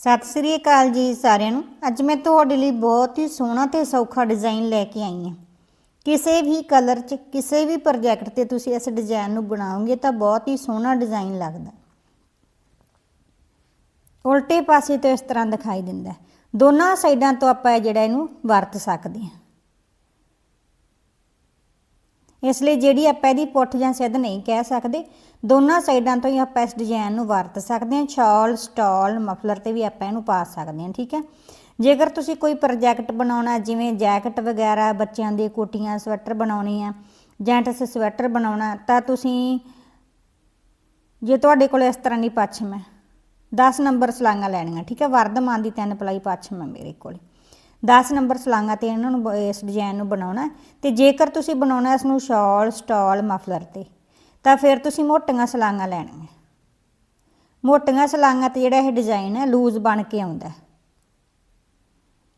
ਸਤਿ ਸ੍ਰੀ ਅਕਾਲ ਜੀ ਸਾਰਿਆਂ ਨੂੰ। ਅੱਜ ਮੈਂ ਤੁਹਾਡੇ ਲਈ ਬਹੁਤ ਹੀ ਸੋਹਣਾ ਤੇ ਸੌਖਾ ਡਿਜ਼ਾਈਨ ਲੈ ਕੇ ਆਈ ਹਾਂ। ਕਿਸੇ ਵੀ ਕਲਰ 'ਚ, ਕਿਸੇ ਵੀ ਪ੍ਰੋਜੈਕਟ ਤੇ ਤੁਸੀਂ ਇਸ ਡਿਜ਼ਾਈਨ ਨੂੰ ਬਣਾਓਗੇ ਤਾਂ ਬਹੁਤ ਹੀ ਸੋਹਣਾ ਡਿਜ਼ਾਈਨ ਲੱਗਦਾ। ਉਲਟੇ ਪਾਸੇ ਤੋਂ ਇਸ ਤਰ੍ਹਾਂ ਦਿਖਾਈ ਦਿੰਦਾ ਦੋਨਾਂ ਸਾਈਡਾਂ ਤੋਂ ਆਪਾਂ ਇਹ ਜਿਹੜਾ ਇਹਨੂੰ ਵਰਤ ਸਕਦੇ ਹਾਂ। ਇਸ ਲਈ ਜਿਹੜੀ ਆਪਾਂ ਇਹਦੀ ਪੁੱਠ ਜਾਂ ਸਿੱਧ ਨਹੀਂ ਕਹਿ ਸਕਦੇ, ਦੋਨਾਂ ਸਾਈਡਾਂ ਤੋਂ ਹੀ ਆਪਾਂ ਇਸ ਡਿਜ਼ਾਈਨ ਨੂੰ ਵਰਤ ਸਕਦੇ ਹਾਂ। ਸ਼ਾਲ, ਸਟਾਲ, ਮਫਲਰ ਤੇ ਵੀ ਆਪਾਂ ਇਹਨੂੰ ਪਾ ਸਕਦੇ ਹਾਂ, ਠੀਕ ਹੈ? ਜੇਕਰ ਤੁਸੀਂ ਕੋਈ ਪ੍ਰੋਜੈਕਟ ਬਣਾਉਣਾ, ਜਿਵੇਂ ਜੈਕਟ ਵਗੈਰਾ, ਬੱਚਿਆਂ ਦੀ ਕੋਟੀਆਂ, ਸਵੈਟਰ ਬਣਾਉਣੀ ਆ ਜੈਂਟਸ ਸਵੈਟਰ ਬਣਾਉਣਾ, ਤਾਂ ਤੁਸੀਂ ਜੇ ਤੁਹਾਡੇ ਕੋਲ ਇਸ ਤਰ੍ਹਾਂ ਦੀ ਪੱਛਮ ਹੈ 10 ਨੰਬਰ ਸਲਾਈਆਂ ਲੈਣੀਆਂ, ਠੀਕ ਹੈ? ਵਰਧਮਾਨ ਦੀ ਤਿੰਨ ਪਲਾਈ ਪੱਛਮ ਹੈ ਮੇਰੇ ਕੋਲ। 10 ਨੰਬਰ ਸਲਾਂਗਾ ਤੇ ਇਹਨਾਂ ਨੂੰ ਬ- ਇਸ ਡਿਜ਼ਾਈਨ ਨੂੰ ਬਣਾਉਣਾ ਹੈ। ਤੇ ਜੇਕਰ ਤੁਸੀਂ ਬਣਾਉਣਾ ਇਸ ਨੂੰ ਸ਼ਾਲ, ਸਟਾਲ, ਮਫਲਰ ਤੇ, ਤਾਂ ਫਿਰ ਤੁਸੀਂ ਮੋਟੀਆਂ ਸਲਾਂਗਾ ਲੈਣੀਆਂ। ਮੋਟੀਆਂ ਸਲਾਂਗਾ ਤੇ ਜਿਹੜਾ ਇਹ ਡਿਜ਼ਾਈਨ ਹੈ ਲੂਜ਼ ਬਣ ਕੇ ਆਉਂਦਾ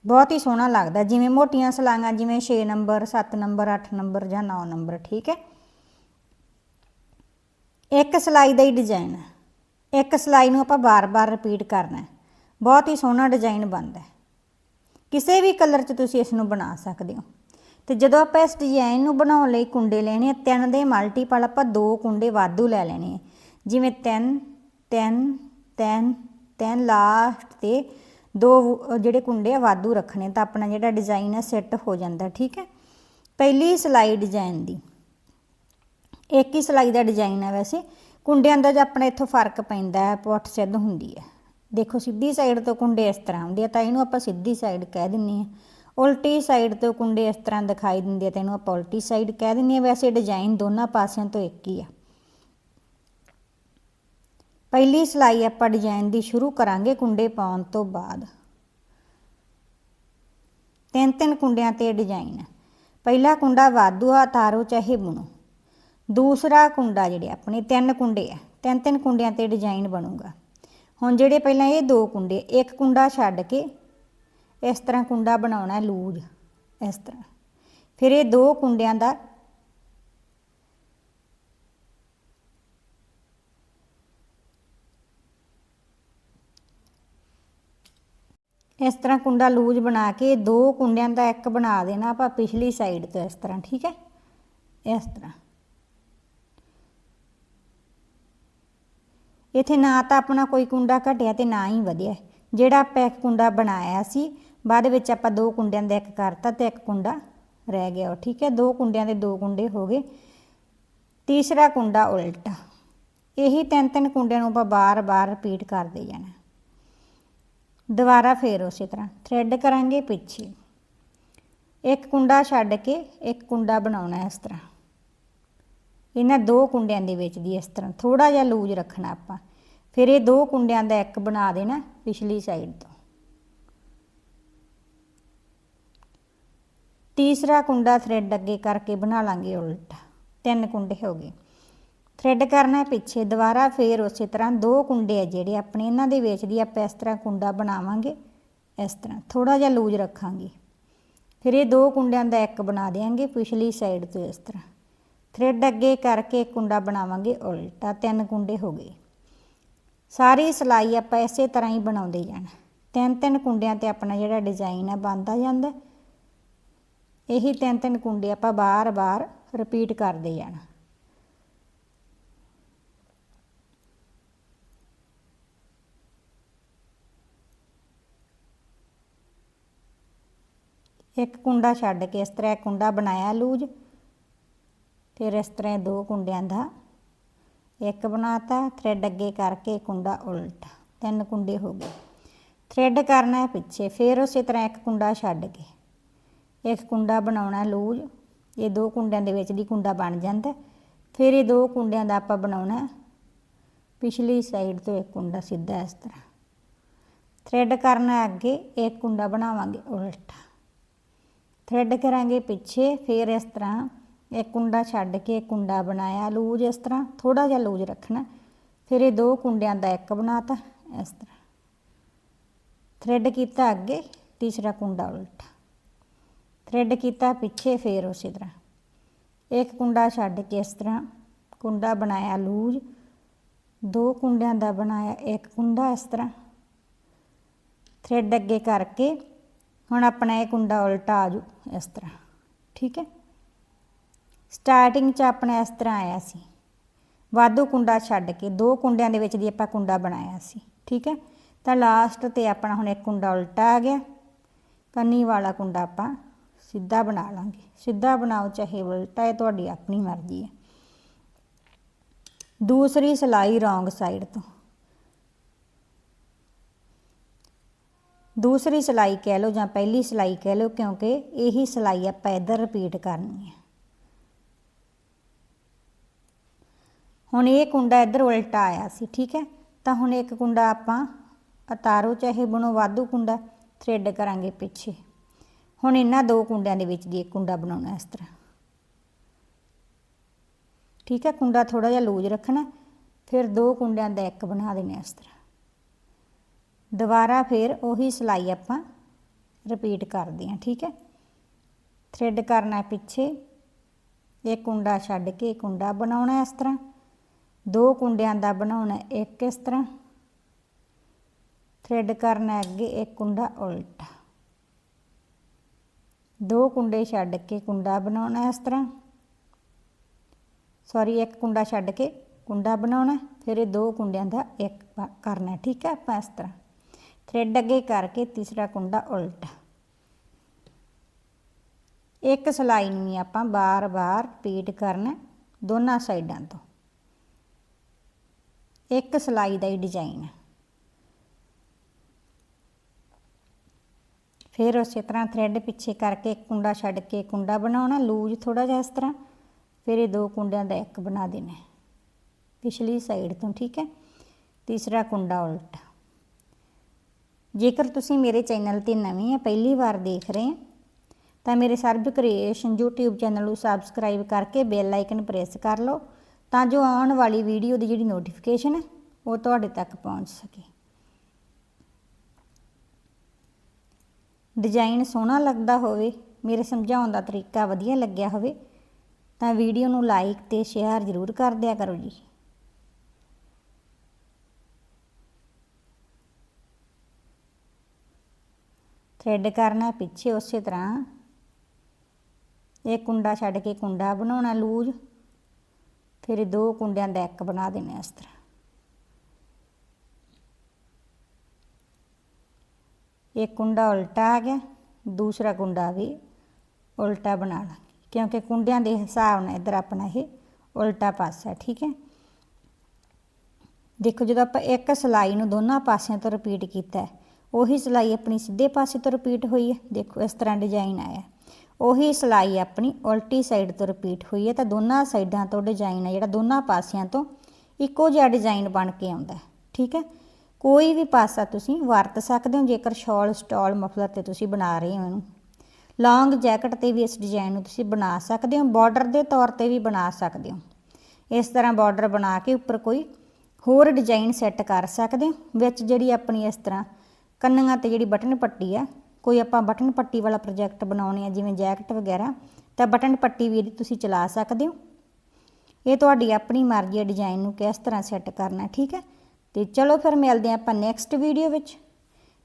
ਬਹੁਤ ਹੀ ਸੋਹਣਾ ਲੱਗਦਾ ਜਿਵੇਂ ਮੋਟੀਆਂ ਸਲਾਂਗਾ, ਜਿਵੇਂ 6 ਨੰਬਰ 7 ਨੰਬਰ 8 ਨੰਬਰ ਜਾਂ 9 ਨੰਬਰ, ਠੀਕ ਹੈ? ਇੱਕ ਸਲਾਈ ਦਾ ਹੀ ਡਿਜ਼ਾਈਨ ਹੈ। ਇੱਕ ਸਲਾਈ ਨੂੰ ਆਪਾਂ ਬਾਰ-ਬਾਰ ਰਿਪੀਟ ਕਰਨਾ ਬਹੁਤ ਹੀ ਸੋਹਣਾ ਡਿਜ਼ਾਈਨ ਬਣਦਾ ਕਿਸੇ ਵੀ ਕਲਰ 'ਚ ਤੁਸੀਂ ਇਸ ਨੂੰ ਬਣਾ ਸਕਦੇ ਹੋ। ਤੇ ਜਦੋਂ ਆਪਾਂ ਇਸ ਡਿਜ਼ਾਈਨ ਨੂੰ ਬਣਾਉਣ ਲਈ ਕੁੰਡੇ ਲੈਣੇ ਆ, ਤਿੰਨ ਦੇ ਮਲਟੀਪਲ ਆਪਾਂ ਦੋ ਕੁੰਡੇ ਵਾਧੂ ਲੈ ਲੈਣੇ ਆ। ਜਿਵੇਂ ਤਿੰਨ ਤਿੰਨ ਤਿੰਨ ਤਿੰਨ ਲਾਸਟ ਤੇ ਦੋ ਜਿਹੜੇ ਕੁੰਡੇ ਆ ਵਾਧੂ ਰੱਖਣੇ, ਤਾਂ ਆਪਣਾ ਜਿਹੜਾ ਡਿਜ਼ਾਈਨ ਆ ਸੈੱਟ ਹੋ ਜਾਂਦਾ, ਠੀਕ ਹੈ? ਪਹਿਲੀ ਸਲਾਈ ਡਿਜ਼ਾਈਨ ਦੀ। ਇੱਕ ਹੀ ਸਲਾਈ ਦਾ ਡਿਜ਼ਾਈਨ ਹੈ ਵੈਸੇ। ਕੁੰਡਿਆਂ ਦਾ ਜਾਂ ਆਪਣਾ ਇੱਥੋਂ ਫ਼ਰਕ ਪੈਂਦਾ ਹੈ ਪੁੱਠ ਸਿੱਧ ਹੁੰਦੀ ਹੈ। ਦੇਖੋ ਸਿੱਧੀ ਸਾਈਡ ਤੋਂ ਕੁੰਡੇ ਇਸ ਤਰ੍ਹਾਂ ਹੁੰਦੇ ਆ, ਤਾਂ ਇਹਨੂੰ ਆਪਾਂ ਸਿੱਧੀ ਸਾਈਡ ਕਹਿ ਦਿੰਨੇ ਆ ਉਲਟੀ ਸਾਈਡ ਤੋਂ ਕੁੰਡੇ ਇਸ ਤਰ੍ਹਾਂ ਦਿਖਾਈ ਦਿੰਦੇ ਆ ਤਾਂ ਇਹਨੂੰ ਆਪਾਂ ਉਲਟੀ ਸਾਈਡ ਕਹਿ ਦਿੰਨੇ ਆ ਵੈਸੇ ਡਿਜ਼ਾਈਨ ਦੋਨਾਂ ਪਾਸਿਆਂ ਤੋਂ ਇੱਕ ਹੀ ਆ। ਪਹਿਲੀ ਸਲਾਈ ਆਪਾਂ ਡਿਜ਼ਾਈਨ ਦੀ ਸ਼ੁਰੂ ਕਰਾਂਗੇ ਕੁੰਡੇ ਪਾਉਣ ਤੋਂ ਬਾਅਦ। ਤਿੰਨ ਤਿੰਨ ਕੁੰਡਿਆਂ ਤੇ ਡਿਜ਼ਾਈਨ ਹੈ ਪਹਿਲਾ ਕੁੰਡਾ ਵਾਧੂ ਆ, ਤਾਰੋ ਚਾਹੇ ਬੁਣੋ। ਦੂਸਰਾ ਕੁੰਡਾ ਜਿਹੜੇ ਆਪਣੇ ਤਿੰਨ ਕੁੰਡੇ ਆ, ਤਿੰਨ ਤਿੰਨ ਕੁੰਡਿਆਂ ਤੇ ਡਿਜ਼ਾਈਨ ਬਣੂਗਾ। ਹੁਣ ਜਿਹੜੇ ਪਹਿਲਾਂ ਇਹ ਦੋ ਕੁੰਡੇ, ਇੱਕ ਕੁੰਡਾ ਛੱਡ ਕੇ ਇਸ ਤਰ੍ਹਾਂ ਕੁੰਡਾ ਬਣਾਉਣਾ ਲੂਜ, ਇਸ ਤਰ੍ਹਾਂ। ਫਿਰ ਇਹ ਦੋ ਕੁੰਡਿਆਂ ਦਾ ਇਸ ਤਰ੍ਹਾਂ ਕੁੰਡਾ ਲੂਜ ਬਣਾ ਕੇ ਦੋ ਕੁੰਡਿਆਂ ਦਾ ਇੱਕ ਬਣਾ ਦੇਣਾ ਆਪਾਂ ਪਿਛਲੀ ਸਾਈਡ ਤੋਂ ਇਸ ਤਰ੍ਹਾਂ, ਠੀਕ ਹੈ? ਇਸ ਤਰ੍ਹਾਂ। ਇਥੇ ਨਾ ਤਾਂ ਆਪਣਾ ਕੋਈ ਕੁੰਡਾ ਘਟਿਆ ਤੇ ਨਾ ਹੀ ਵਧਿਆ। ਜਿਹੜਾ ਆਪਾਂ ਇੱਕ ਕੁੰਡਾ ਬਣਾਇਆ ਸੀ, ਬਾਅਦ ਵਿੱਚ ਆਪਾਂ ਦੋ ਕੁੰਡਿਆਂ ਦਾ ਇੱਕ ਕਰਤਾ ਤੇ ਇੱਕ ਕੁੰਡਾ ਰਹਿ ਗਿਆ ਉਹ, ਠੀਕ ਹੈ? ਦੋ ਕੁੰਡਿਆਂ ਦੇ ਦੋ ਕੁੰਡੇ ਹੋ ਗਏ। ਤੀਸਰਾ ਕੁੰਡਾ ਉਲਟਾ। ਇਹੀ ਤਿੰਨ ਤਿੰਨ ਕੁੰਡਿਆਂ ਨੂੰ ਆਪਾਂ ਬਾਰ-ਬਾਰ ਰਿਪੀਟ ਕਰਦੇ ਜਾਣਾ। ਦੁਬਾਰਾ ਫੇਰ ਉਸੇ ਤਰ੍ਹਾਂ ਥ੍ਰੈਡ ਕਰਾਂਗੇ ਪਿੱਛੇ। ਇੱਕ ਕੁੰਡਾ ਛੱਡ ਕੇ ਇੱਕ ਕੁੰਡਾ ਬਣਾਉਣਾ ਇਸ ਤਰ੍ਹਾਂ। ਇਹਨਾਂ ਦੋ ਕੁੰਡਿਆਂ ਦੇ ਵਿੱਚ ਦੀ ਇਸ ਤਰ੍ਹਾਂ ਥੋੜਾ ਜਿਹਾ ਲੂਜ ਰੱਖਣਾ ਆਪਾਂ। ਫਿਰ ਇਹ ਦੋ ਕੁੰਡਿਆਂ ਦਾ ਇੱਕ ਬਣਾ ਦੇਣਾ ਪਿਛਲੀ ਸਾਈਡ ਤੋਂ। ਤੀਸਰਾ ਕੁੰਡਾ ਥ੍ਰੈਡ ਅੱਗੇ ਕਰਕੇ ਬਣਾ ਲਾਂਗੇ ਉਲਟਾ। ਤਿੰਨ ਕੁੰਡੇ ਹੋ ਗਏ। ਥ੍ਰੈਡ ਕਰਨਾ ਪਿੱਛੇ। ਦੁਬਾਰਾ ਫੇਰ ਉਸੇ ਤਰ੍ਹਾਂ ਦੋ ਕੁੰਡੇ ਆ ਜਿਹੜੇ ਆਪਣੇ ਇਹਨਾਂ ਦੇ ਵਿੱਚ ਦੀ ਆਪਾਂ ਇਸ ਤਰ੍ਹਾਂ ਕੁੰਡਾ ਬਣਾਵਾਂਗੇ। ਇਸ ਤਰ੍ਹਾਂ ਥੋੜਾ ਜਿਹਾ ਲੂਜ ਰੱਖਾਂਗੇ। ਫਿਰ ਇਹ ਦੋ ਕੁੰਡਿਆਂ ਦਾ ਇੱਕ ਬਣਾ ਦੇਾਂਗੇ ਪਿਛਲੀ ਸਾਈਡ ਤੋਂ ਇਸ ਤਰ੍ਹਾਂ। ਥ੍ਰੈਡ ਅੱਗੇ ਕਰਕੇ ਕੁੰਡਾ ਬਣਾਵਾਂਗੇ ਉਲਟਾ, ਤਿੰਨ ਕੁੰਡੇ ਹੋ ਗਏ। ਸਾਰੀ ਸਲਾਈ ਆਪਾਂ ਇਸੇ ਤਰ੍ਹਾਂ ਹੀ ਬਣਾਉਂਦੇ ਜਾਣਾ। ਤਿੰਨ ਤਿੰਨ ਕੁੰਡਿਆਂ ਤੇ ਆਪਣਾ ਜਿਹੜਾ ਡਿਜ਼ਾਈਨ ਆ ਬਣਦਾ ਜਾਂਦਾ। ਇਹੀ ਤਿੰਨ ਤਿੰਨ ਕੁੰਡੇ ਆਪਾਂ ਬਾਰ-ਬਾਰ ਰਿਪੀਟ ਕਰਦੇ ਜਾਣਾ। ਇੱਕ ਕੁੰਡਾ ਛੱਡ ਕੇ ਇਸ ਤਰ੍ਹਾਂ ਕੁੰਡਾ ਬਣਾਇਆ ਲੂਜ। ਫਿਰ ਇਸ ਤਰ੍ਹਾਂ ਦੋ ਕੁੰਡਿਆਂ ਦਾ ਇੱਕ ਬਣਾਤਾ ਥ੍ਰੈਡ ਅੱਗੇ ਕਰਕੇ ਕੁੰਡਾ ਉਲਟਾ, ਤਿੰਨ ਕੁੰਡੇ ਹੋ ਗਏ। ਥ੍ਰੈਡ ਕਰਨਾ ਹੈ ਪਿੱਛੇ, ਫਿਰ ਉਸੇ ਤਰ੍ਹਾਂ ਇੱਕ ਕੁੰਡਾ ਛੱਡ ਕੇ, ਇੱਕ ਕੁੰਡਾ ਬਣਾਉਣਾ ਲੂਜ, ਇਹ ਦੋ ਕੁੰਡਿਆਂ ਦੇ ਵਿੱਚ ਦੀ ਕੁੰਡਾ ਬਣ ਜਾਂਦਾ ਫਿਰ ਇਹ ਦੋ ਕੁੰਡਿਆਂ ਦਾ ਆਪਾਂ ਬਣਾਉਣਾ ਪਿਛਲੀ ਸਾਈਡ ਤੋਂ ਇੱਕ ਕੁੰਡਾ ਸਿੱਧਾ ਇਸ ਤਰ੍ਹਾਂ। ਥ੍ਰੈਡ ਕਰਨਾ ਅੱਗੇ, ਇੱਕ ਕੁੰਡਾ ਬਣਾਵਾਂਗੇ ਉਲਟਾ। ਥ੍ਰੈਡ ਕਰਾਂਗੇ ਪਿੱਛੇ, ਫਿਰ ਇਸ ਤਰ੍ਹਾਂ ਇੱਕ ਕੁੰਡਾ ਛੱਡ ਕੇ ਕੁੰਡਾ ਬਣਾਇਆ, ਲੂਜ ਇਸ ਤਰ੍ਹਾਂ ਥੋੜਾ ਜਿਹਾ ਲੂਜ ਰੱਖਣਾ। ਫਿਰ ਇਹ ਦੋ ਕੁੰਡਿਆਂ ਦਾ ਇੱਕ ਬਣਾਤਾ, ਇਸ ਤਰ੍ਹਾਂ। ਥ੍ਰੈਡ ਕੀਤਾ ਅੱਗੇ, ਤੀਸਰਾ ਕੁੰਡਾ ਉਲਟਾ। ਥ੍ਰੈਡ ਕੀਤਾ ਪਿੱਛੇ, ਫਿਰ ਉਸੇ ਤਰ੍ਹਾਂ। ਇੱਕ ਕੁੰਡਾ ਛੱਡ ਕੇ ਇਸ ਤਰ੍ਹਾਂ, ਕੁੰਡਾ ਬਣਾਇਆ ਲੂਜ। ਦੋ ਕੁੰਡਿਆਂ ਦਾ ਬਣਾਇਆ ਇੱਕ ਕੁੰਡਾ, ਇਸ ਤਰ੍ਹਾਂ। ਥ੍ਰੈਡ ਅੱਗੇ ਕਰਕੇ, ਹੁਣ ਆਪਣਾ ਇਹ ਕੁੰਡਾ ਉਲਟਾ ਆ ਜੂ ਇਸ ਤਰ੍ਹਾਂ। ਠੀਕ ਹੈ? ਸਟਾਰਟਿੰਗ 'ਚ ਆਪਣਾ ਇਸ ਤਰ੍ਹਾਂ ਆਇਆ ਸੀ। ਵਾਧੂ ਕੁੰਡਾ ਛੱਡ ਕੇ, ਦੋ ਕੁੰਡਿਆਂ ਦੇ ਵਿੱਚ ਦੀ ਆਪਾਂ ਕੁੰਡਾ ਬਣਾਇਆ ਸੀ। ਠੀਕ ਹੈ? ਤਾਂ ਲਾਸਟ ਤੇ ਆਪਣਾ ਹੁਣ ਇੱਕ ਕੁੰਡਾ ਉਲਟਾ ਆ ਗਿਆ। ਕੰਨੀ ਵਾਲਾ ਕੁੰਡਾ ਆਪਾਂ ਸਿੱਧਾ ਬਣਾ ਲਾਂਗੇ। ਸਿੱਧਾ ਬਣਾਓ, ਚਾਹੇ ਉਲਟਾ ਇਹ ਤੁਹਾਡੀ ਆਪਣੀ ਮਰਜ਼ੀ ਹੈ। ਦੂਸਰੀ ਸਲਾਈ ਰੋਂਗ ਸਾਈਡ ਤੋਂ। ਦੂਸਰੀ ਸਲਾਈ ਕਹਿ ਲਓ ਜਾਂ ਪਹਿਲੀ ਸਲਾਈ ਕਹਿ ਲਓ, ਕਿਉਂਕਿ ਇਹੀ ਸਲਾਈ ਆਪਾਂ ਇੱਧਰ ਰਿਪੀਟ ਕਰਨੀ ਹੈ। ਹੁਣ ਇਹ ਕੁੰਡਾ ਇੱਧਰ ਉਲਟਾ ਆਇਆ ਸੀ, ਠੀਕ ਹੈ? ਤਾਂ ਹੁਣ ਇੱਕ ਕੁੰਡਾ ਆਪਾਂ ਉਤਾਰੋ ਚਾਹੇ ਬਣੋ ਵਾਧੂ ਕੁੰਡਾ ਥ੍ਰੈਡ ਕਰਾਂਗੇ ਪਿੱਛੇ। ਹੁਣ ਇਹਨਾਂ ਦੋ ਕੁੰਡਿਆਂ ਦੇ ਵਿੱਚ ਦੀ ਇੱਕ ਕੁੰਡਾ ਬਣਾਉਣਾ ਇਸ ਤਰ੍ਹਾਂ। ਠੀਕ ਹੈ? ਕੁੰਡਾ ਥੋੜਾ ਜਿਹਾ ਲੂਜ਼ ਰੱਖਣਾ, ਫਿਰ ਦੋ ਕੁੰਡਿਆਂ ਦਾ ਇੱਕ ਬਣਾ ਦੇਣਾ ਇਸ ਤਰ੍ਹਾਂ। ਦੁਬਾਰਾ ਫਿਰ ਉਹੀ ਸਲਾਈ ਆਪਾਂ ਰਿਪੀਟ ਕਰਦੇ ਹਾਂ, ਠੀਕ ਹੈ? ਥ੍ਰੈਡ ਕਰਨਾ ਪਿੱਛੇ, ਇਹ ਕੁੰਡਾ ਛੱਡ ਕੇ ਕੁੰਡਾ ਬਣਾਉਣਾ ਇਸ ਤਰ੍ਹਾਂ। ਦੋ ਕੁੰਡਿਆਂ ਦਾ ਬਣਾਉਣਾ, ਇੱਕ ਇਸ ਤਰ੍ਹਾਂ। ਥ੍ਰੈਡ ਕਰਨਾ ਅੱਗੇ ਇੱਕ ਕੁੰਡਾ ਉਲਟਾ। ਦੋ ਕੁੰਡੇ ਛੱਡ ਕੇ ਕੁੰਡਾ ਬਣਾਉਣਾ ਇਸ ਤਰ੍ਹਾਂ। ਸੌਰੀ ਇੱਕ ਕੁੰਡਾ ਛੱਡ ਕੇ ਕੁੰਡਾ ਬਣਾਉਣਾ, ਫਿਰ ਇਹ ਦੋ ਕੁੰਡਿਆਂ ਦਾ ਇੱਕ ਕਰਨਾ, ਠੀਕ ਹੈ? ਆਪਾਂ ਇਸ ਤਰ੍ਹਾਂ। ਥ੍ਰੈਡ ਅੱਗੇ ਕਰਕੇ ਤੀਸਰਾ ਕੁੰਡਾ ਉਲਟਾ। ਇੱਕ ਸਲਾਈ ਨੂੰ ਆਪਾਂ ਬਾਰ-ਬਾਰ ਰਿਪੀਟ ਕਰਨਾ, ਦੋਨਾਂ ਸਾਈਡਾਂ ਤੋਂ। ਇੱਕ ਸਲਾਈ ਦਾ ਹੀ ਡਿਜ਼ਾਈਨ ਫਿਰ ਉਸੇ ਤਰ੍ਹਾਂ ਥ੍ਰੈਡ ਪਿੱਛੇ ਕਰਕੇ ਇੱਕ ਕੁੰਡਾ ਛੱਡ ਕੇ ਕੁੰਡਾ ਬਣਾਉਣਾ, ਲੂਜ ਥੋੜਾ ਜਿਹਾ ਇਸ ਤਰ੍ਹਾਂ। ਫਿਰ ਇਹ ਦੋ ਕੁੰਡਿਆਂ ਦਾ ਇੱਕ ਬਣਾ ਦੇਣਾ ਪਿਛਲੀ ਸਾਈਡ ਤੋਂ, ਠੀਕ ਹੈ? ਤੀਸਰਾ ਕੁੰਡਾ ਉਲਟਾ। ਜੇਕਰ ਤੁਸੀਂ ਮੇਰੇ ਚੈਨਲ ਤੇ ਨਵੇਂ ਆ ਪਹਿਲੀ ਵਾਰ ਦੇਖ ਰਹੇ ਆ ਤਾਂ ਮੇਰੇ ਸਰਬ ਕ੍ਰੀਏਸ਼ਨ YouTube ਚੈਨਲ ਨੂੰ ਸਬਸਕ੍ਰਾਈਬ ਕਰਕੇ ਬੈਲ ਆਈਕਨ ਪ੍ਰੈਸ ਕਰ ਲਓ। ਤਾਂ ਜੋ ਆਉਣ ਵਾਲੀ ਵੀਡੀਓ ਦੀ ਜਿਹੜੀ ਨੋਟੀਫਿਕੇਸ਼ਨ ਹੈ, ਉਹ ਤੁਹਾਡੇ ਤੱਕ ਪਹੁੰਚ ਸਕੇ। ਡਿਜ਼ਾਈਨ ਸੋਹਣਾ ਲੱਗਦਾ ਹੋਵੇ, ਮੇਰੇ ਸਮਝਾਉਣ ਦਾ ਤਰੀਕਾ ਵਧੀਆ ਲੱਗਿਆ ਹੋਵੇ, ਤਾਂ ਵੀਡੀਓ ਨੂੰ ਲਾਈਕ ਤੇ ਸ਼ੇਅਰ ਜ਼ਰੂਰ ਕਰ ਦਿਆ ਕਰੋ ਜੀ। ਥ੍ਰੈਡ ਕਰਨਾ ਪਿੱਛੇ ਉਸੇ ਤਰ੍ਹਾਂ। ਇਹ ਕੁੰਡਾ ਛੱਡ ਕੇ ਕੁੰਡਾ ਬਣਾਉਣਾ, ਲੂਜ। ਫਿਰ ਇਹ ਦੋ ਕੁੰਡਿਆਂ ਦਾ ਇੱਕ ਬਣਾ ਦੇਣਾ ਇਸ ਤਰ੍ਹਾਂ। ਇੱਕ ਕੁੰਡਾ ਉਲਟਾ ਆ ਗਿਆ, ਦੂਸਰਾ ਕੁੰਡਾ ਵੀ ਉਲਟਾ ਬਣਾ ਲਾਂਗੇ ਕਿਉਂਕਿ ਕੁੰਡਿਆਂ ਦੇ ਹਿਸਾਬ ਨਾਲ ਇਧਰ ਆਪਣਾ ਇਹ ਉਲਟਾ ਪਾਸਾ, ਠੀਕ ਹੈ। ਦੇਖੋ ਜਦੋਂ ਆਪਾਂ ਇੱਕ ਸਲਾਈ ਨੂੰ ਦੋਨਾਂ ਪਾਸਿਆਂ ਤੋਂ ਰਿਪੀਟ ਕੀਤਾ, ਉਹੀ ਸਲਾਈ ਆਪਣੀ ਸਿੱਧੇ ਪਾਸੇ ਤੋਂ ਰਿਪੀਟ ਹੋਈ ਹੈ। ਦੇਖੋ ਇਸ ਤਰ੍ਹਾਂ ਡਿਜ਼ਾਈਨ ਆਇਆ। ਉਹੀ ਸਲਾਈ ਆਪਣੀ ਉਲਟੀ ਸਾਈਡ ਤੋਂ ਰਿਪੀਟ ਹੋਈ ਹੈ ਤਾਂ ਦੋਨਾਂ ਸਾਈਡਾਂ ਤੋਂ ਡਿਜ਼ਾਈਨ ਹੈ, ਜਿਹੜਾ ਦੋਨਾਂ ਪਾਸਿਆਂ ਤੋਂ ਇੱਕੋ ਜਿਹਾ ਡਿਜ਼ਾਈਨ ਬਣ ਕੇ ਆਉਂਦਾ ਹੈ, ਠੀਕ ਹੈ? ਕੋਈ ਵੀ ਪਾਸਾ ਤੁਸੀਂ ਵਰਤ ਸਕਦੇ ਹੋ, ਜੇਕਰ ਸ਼ਾਲ ਸਟਾਲ ਮਫਲਰ ਤੇ ਤੁਸੀਂ ਬਣਾ ਰਹੇ ਹੋ ਇਹਨੂੰ। ਲੌਂਗ ਜੈਕਟ ਤੇ ਵੀ ਇਸ ਡਿਜ਼ਾਈਨ ਨੂੰ ਤੁਸੀਂ ਬਣਾ ਸਕਦੇ ਹੋ ਬਾਰਡਰ ਦੇ ਤੌਰ ਤੇ ਵੀ ਬਣਾ ਸਕਦੇ ਹੋ। ਇਸ ਤਰ੍ਹਾਂ ਬਾਰਡਰ ਬਣਾ ਕੇ ਉੱਪਰ ਕੋਈ ਹੋਰ ਡਿਜ਼ਾਈਨ ਸੈੱਟ ਕਰ ਸਕਦੇ ਹੋ, ਵਿੱਚ ਜਿਹੜੀ ਆਪਣੀ ਇਸ ਤਰ੍ਹਾਂ ਕੰਨੀਆਂ ਤੇ ਜਿਹੜੀ ਬਟਨ ਪੱਟੀ ਆ ਕੋਈ ਆਪਾਂ ਬਟਨ ਪੱਟੀ ਵਾਲਾ ਪ੍ਰੋਜੈਕਟ ਬਣਾਉਣੇ ਆ, ਜਿਵੇਂ ਜੈਕਟ ਵਗੈਰਾ, ਤਾਂ ਬਟਨ ਪੱਟੀ ਵੀ ਇਹਦੀ ਤੁਸੀਂ ਚਲਾ ਸਕਦੇ ਹੋ। ਇਹ ਤੁਹਾਡੀ ਆਪਣੀ ਮਰਜ਼ੀ ਹੈ ਡਿਜ਼ਾਈਨ ਨੂੰ ਕਿਸ ਤਰ੍ਹਾਂ ਸੈੱਟ ਕਰਨਾ, ਠੀਕ ਹੈ? ਤੇ ਚਲੋ ਫਿਰ ਮਿਲਦੇ ਹਾਂ ਆਪਾਂ ਨੈਕਸਟ ਵੀਡੀਓ ਵਿੱਚ।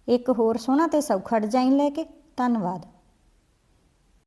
ਇੱਕ ਹੋਰ ਸੋਹਣਾ ਤੇ ਸੌਖਾ ਡਿਜ਼ਾਈਨ ਲੈ ਕੇ। ਧੰਨਵਾਦ।